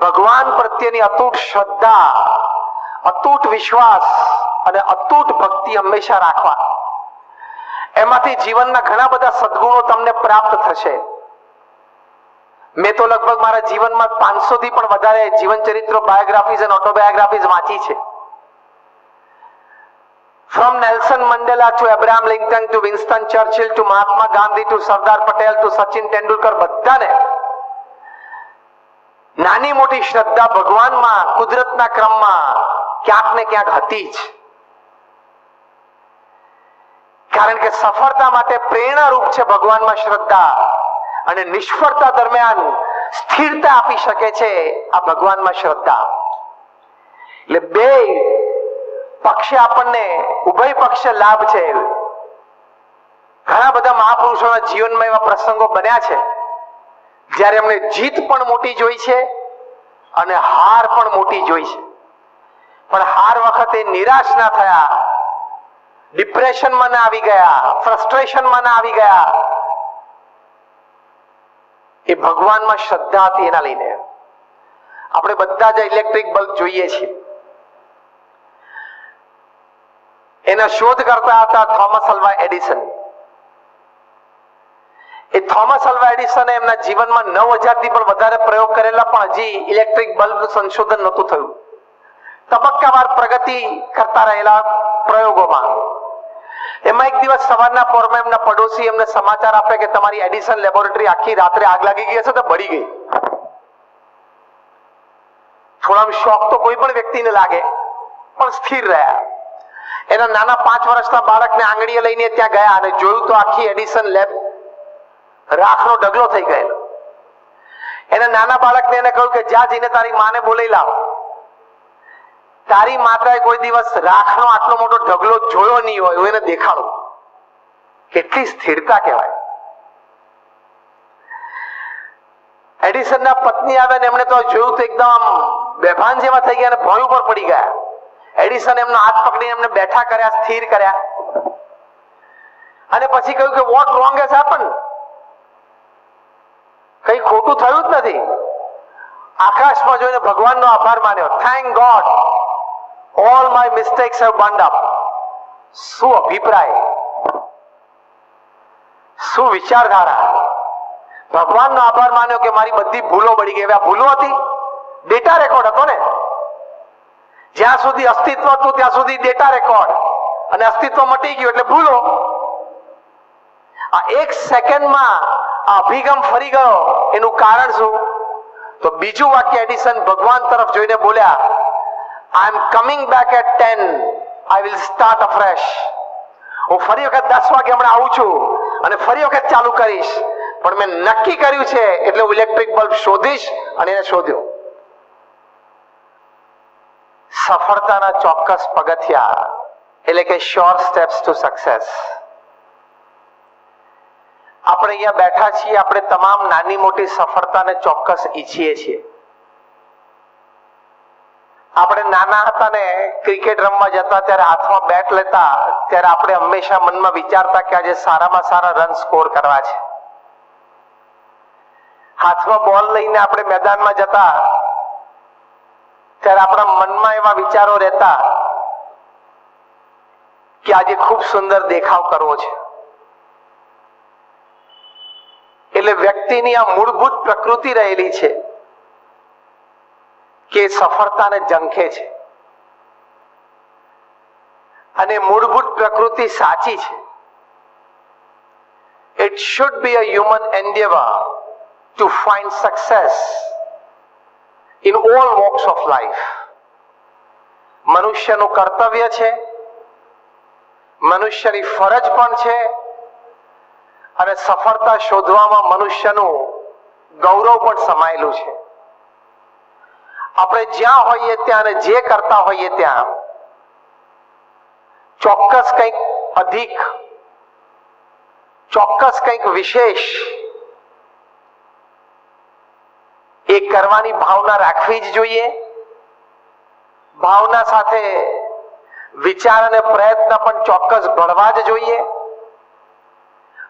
ભગવાન પ્રત્યેની અતૂટ શ્રદ્ધા, અતૂટ વિશ્વાસ અને અતૂટ ભક્તિ હંમેશા રાખવા. એમાંથી જીવનના ઘણા બધા સદગુણો તમને પ્રાપ્ત થશે. મેં તો લગભગ મારા જીવનમાં પાંચસો થી પણ વધારે જીવન ચરિત્રો બાયોગ્રાફીઝ અને ઓટોબાયોગ્રાફીઝ વાંચી છે. From Nelson Mandela to Abraham Lincoln to Winston Churchill to Mahatma Gandhi to Sardar Patel to Sachin Tendulkar, બધાને નાની મોટી શ્રદ્ધા ભગવાનમાં, કુદરતના ક્રમમાં ક્યાંક ને ક્યાંક હતી જ. કારણ કે સફળતા માટે પ્રેરણા રૂપ છે ભગવાનમાં શ્રદ્ધા. અને નિષ્ફળતા દરમિયાન સ્થિરતા આપી શકે છે આ ભગવાનમાં શ્રદ્ધા. એટલે બે પક્ષે આપણને ઉભય પક્ષે લાભ છે. ઘણા બધા મહાપુરુષોના જીવનમાં એવા પ્રસંગો બન્યા છે. જ્યારે એમને જીત પણ મોટી જોઈ છે અને હાર પણ મોટી જોઈ છે. પણ હાર વખતે નિરાશ ના થયા, ડિપ્રેશનમાં ના આવી ગયા, ફ્રસ્ટ્રેશનમાં ના આવી ગયા. એ ભગવાનમાં શ્રદ્ધા હતી એના લઈને આપણે બધા જ ઇલેક્ટ્રિક બલ્બ જોઈએ છીએ. એના શોધ કરતા હતા થોમસ અલ્વા એડિસન. એ થોમસ અલ્વા એડિસને એમના જીવનમાં નવ હજારથી પણ વધારે પ્રયોગ કરેલા પણ હજી ઇલેક્ટ્રિક બલ્બનું સંશોધન નહોતું થયું. તબક્કાવાર પ્રગતિ કરતા રહેલા પ્રયોગોમાં. એમાં એક દિવસ સવારના પોરમાં એમના પડોશી એમને સમાચાર આપે કે તમારી એડિસન લેબોરેટરી આખી રાત્રે આગ લાગી ગઈ હશે તો બળી ગઈ. થોડા શોખ તો કોઈ પણ વ્યક્તિને લાગે, પણ સ્થિર રહ્યા. એના નાના પાંચ વર્ષના બાળકને આંગળીએ લઈને ત્યાં ગયા અને જોયું તો આખી એડિસન લેબ રાખનો ઢગલો થઈ ગયેલો. એને નાના બાળકને એને કહ્યું કે, જા જઈને તારી માને બોલાઈ લાવ. તારી માતાએ કોઈ દિવસ રાખનો આટલો મોટો ઢગલો જોયો નહીં હોય એને દેખાડો. કેટલી સ્થિરતા કહેવાય. એડિસનના પત્ની આવે ને એમણે તો જોયું તો એકદમ બેભાન જેવા થઈ ગયા અને ભય ઉપર પડી ગયા. એડિસન એમનો હાથ પકડીને એમને બેઠા કર્યા, સ્થિર કર્યા. અને પછી કહ્યું કે વોટ રોંગ હેઝ હેપન કઈ ખોટું થયું જ નથી. આકાશમાં જોઈને ભગવાનનો આભાર માન્યો. Thank God all my mistakes have burned up શું અભિપ્રાય? શું વિચારધારા? ભગવાનનો આભાર માન્યો કે મારી બધી ભૂલો બળી ગઈ. આ ભૂલો હતી? ડેટા રેકોર્ડ હતો ને? જ્યાં સુધી અસ્તિત્વ હતું, ત્યાં સુધી ડેટા રેકોર્ડ અને અસ્તિત્વ મટી ગયું એટલે ભૂલો. આ એક સેકન્ડમાં આ અભિગમ ફરી ગયો. એનું કારણ શું? તો બીજું વાક્ય એડિસન ભગવાન તરફ જોઈને બોલ્યા I am coming back at ten I will start afresh હું ફરી વખત દસ વાગે હમણાં આવું છું અને ફરી વખત ચાલુ કરીશ. પણ મેં નક્કી કર્યું છે, એટલે હું ઇલેક્ટ્રિક બલ્બ શોધીશ અને એને શોધ્યો. સફળતાના ચોક્કસ પગથિયા, એટલે કે શ્યોર સ્ટેપ્સ ટુ સક્સેસ આપણે અહીંયા બેઠા છીએ, આપણે તમામ નાની મોટી સફળતાને ચોક્કસ ઈચ્છીએ છીએ. આપણે નાના હતા ને, ક્રિકેટ રમવા જતા ત્યારે હાથમાં બેટ લેતા, ત્યારે આપણે હંમેશા મનમાં વિચારતા કે આજે સારામાં સારા રન સ્કોર કરવા છે. હાથમાં બોલ લઈને આપણે મેદાનમાં જતા, ત્યારે આપણા મનમાં એવા વિચારો રહેતા કે આજે ખૂબ સુંદર દેખાવ કરવો છે. એટલે વ્યક્તિની આ મૂળભૂત પ્રકૃતિ રહેલી છે કે સફળતાને ઝંખે છે. અને મૂળભૂત પ્રકૃતિ સાચી છે. It should be a human endeavour to find success in all walks of life મનુષ્યનું કર્તવ્ય છે. મનુષ્યની ફરજ પણ છે. અને સફળતા શોધવામાં મનુષ્યનું ગૌરવ પણ સમાયેલું છે. આપણે જ્યાં હોઈએ ત્યાં અને જે કરતા હોઈએ ત્યાં ચોક્કસ કંઈક અધિક, ચોક્કસ કંઈક વિશેષ એ કરવાની ભાવના રાખવી જ જોઈએ. ભાવના સાથે વિચાર અને પ્રયત્ન પણ ચોક્કસ ભળવા જ જોઈએ.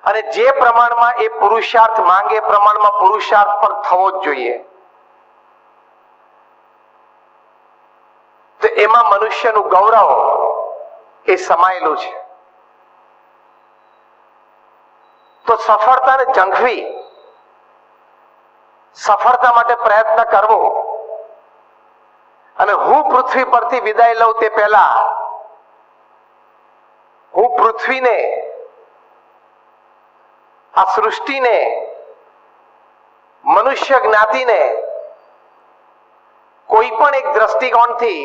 અને જે પ્રમાણમાં એ પુરુષાર્થ માંગે પ્રમાણમાં પુરુષાર્થ પણ થવો જ જોઈએ. એમાં મનુષ્યનું ગૌરવ એ સમાયેલું છે. તો સફળતાને ઝંખવી સફળતા માટે પ્રયત્ન કરવો અને હું પૃથ્વી પરથી વિદાય લઉં તે પહેલા હું પૃથ્વીને આ સૃષ્ટિને, મનુષ્ય જ્ઞાતિને કોઈ પણ એક દ્રષ્ટિકોણથી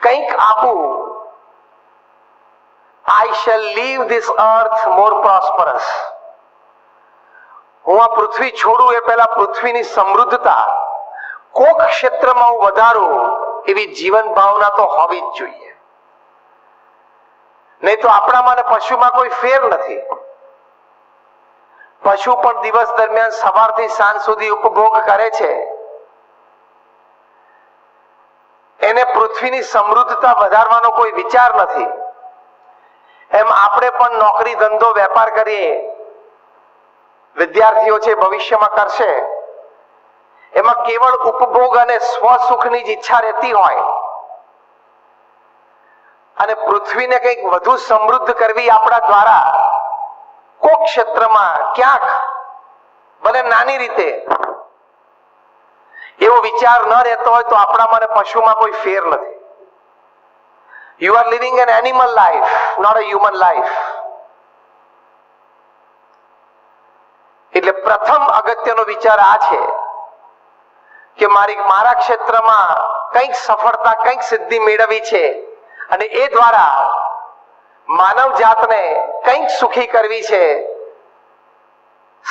કંઈક આપું I shall leave this earth more prosperous હું આ પૃથ્વી છોડું એ પહેલા પૃથ્વીની સમૃદ્ધતા, કોક ક્ષેત્રમાં હું વધારું, એવી જીવન ભાવના તો હોવી જ જોઈએ. નહીં તો આપણામાં અને પશુમાં કોઈ ફેર નથી. પશુ પણ દિવસ દરમિયાન સવારથી સાંજ સુધી ઉપભોગ કરે છે. એને પૃથ્વીની સમૃદ્ધતા વધારવાનો કોઈ વિચાર નથી. એમ આપણે પણ નોકરી, ધંધો, વેપાર કરીએ, વિદ્યાર્થીઓ છે ભવિષ્યમાં કરશે. એમાં કેવળ ઉપભોગ અને સ્વસુખની જ ઈચ્છા રહેતી હોય. અને પૃથ્વીને કંઈક વધુ સમૃદ્ધ કરવી આપણા દ્વારા કોક ક્ષેત્રમાં ક્યાંક, ભલે નાની રીતે, એવો વિચાર ન રહેતો હોય તો આપણામાં પશુમાં કોઈ ફેર નથી. You are living an animal life not a human life એટલે પ્રથમ અગત્યનો વિચાર આ છે કે મારી, મારા ક્ષેત્રમાં કંઈક સફળતા, કંઈક સિદ્ધિ મેળવી છે અને એ દ્વારા માનવ જાતને કંઈક સુખી કરવી છે.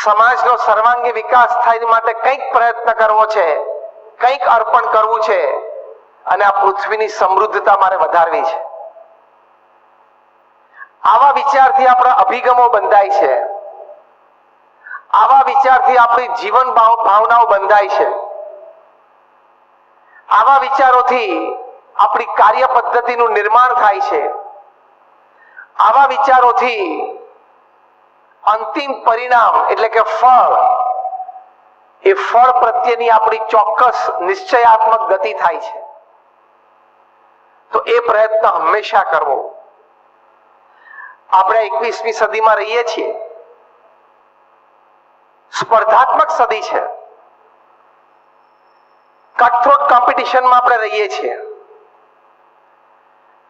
સમાજનો સર્વાંગી વિકાસ થાય માટે કંઈક પ્રયત્ન કરવો છે, કંઈક અર્પણ કરવું છે અને આ પૃથ્વીની સમૃદ્ધતા મારે વધારવી છે. આવા વિચારથી આપણા અભિગમો બંધાય છે. આવા વિચારથી આપણી જીવન ભાવ- ભાવનાઓ બંધાય છે. આવા વિચારોથી આપણી કાર્ય પદ્ધતિનું નિર્માણ થાય છે. આવા વિચારોથી અંતિમ પરિણામ એટલે કે ફળ, એ ફળ પ્રત્યેની આપણી ચોક્કસ નિશ્ચયાત્મક ગતિ થાય છે. તો એ પ્રયત્ન હંમેશા કરવો. આપણે એકવીસમી સદીમાં રહીએ છીએ. સ્પર્ધાત્મક સદી છે. કટથ્રોટ કોમ્પિટિશનમાં આપણે રહીએ છીએ.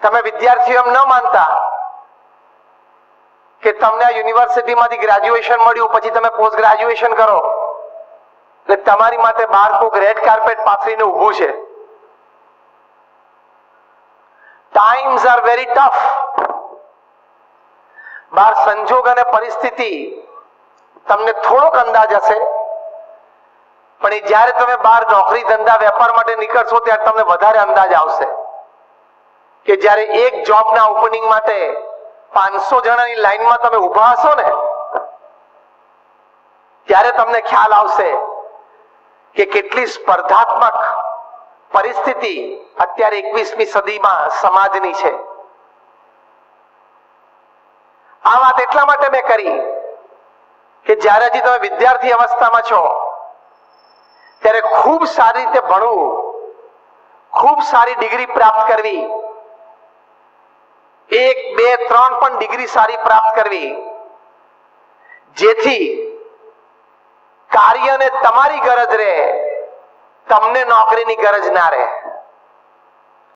તમે વિદ્યાર્થીઓ એમ ન માનતા કે તમને આ યુનિવર્સિટીમાંથી ગ્રેજ્યુએશન મળ્યું, પછી તમે પોસ્ટ ગ્રેજ્યુએશન કરો. એટલે તમારી માટે બહાર કોક રેડ કાર્પેટ પાથરીને ઊભું છે. ટાઈમ્સ આર વેરી ટફ બહાર સંજોગ અને પરિસ્થિતિ તમને થોડોક અંદાજ હશે, પણ એ જ્યારે તમે બહાર નોકરી ધંધા વેપાર માટે નીકળશો ત્યારે તમને વધારે અંદાજ આવશે. કે જ્યારે એક જોબના ઓપનિંગ માટે પાંચસો જણાની લાઈનમાં તમે ઊભા હશો ને, ત્યારે તમને ખ્યાલ આવશે કે કેટલી સ્પર્ધાત્મક પરિસ્થિતિ અત્યારે એકવીસમી સદીમાં સમાજની છે. આ વાત એટલા માટે મેં કરી કે જ્યારે હજી તમે વિદ્યાર્થી અવસ્થામાં છો, ત્યારે ખૂબ સારી રીતે ભણવું, ખૂબ સારી ડિગ્રી પ્રાપ્ત કરવી એક, બે, ત્રણ પણ ડિગ્રી સારી પ્રાપ્ત કરવી. જેથી કાર્યને તમારી ગરજ રહે, તમને નોકરીની ગરજ ના રહે.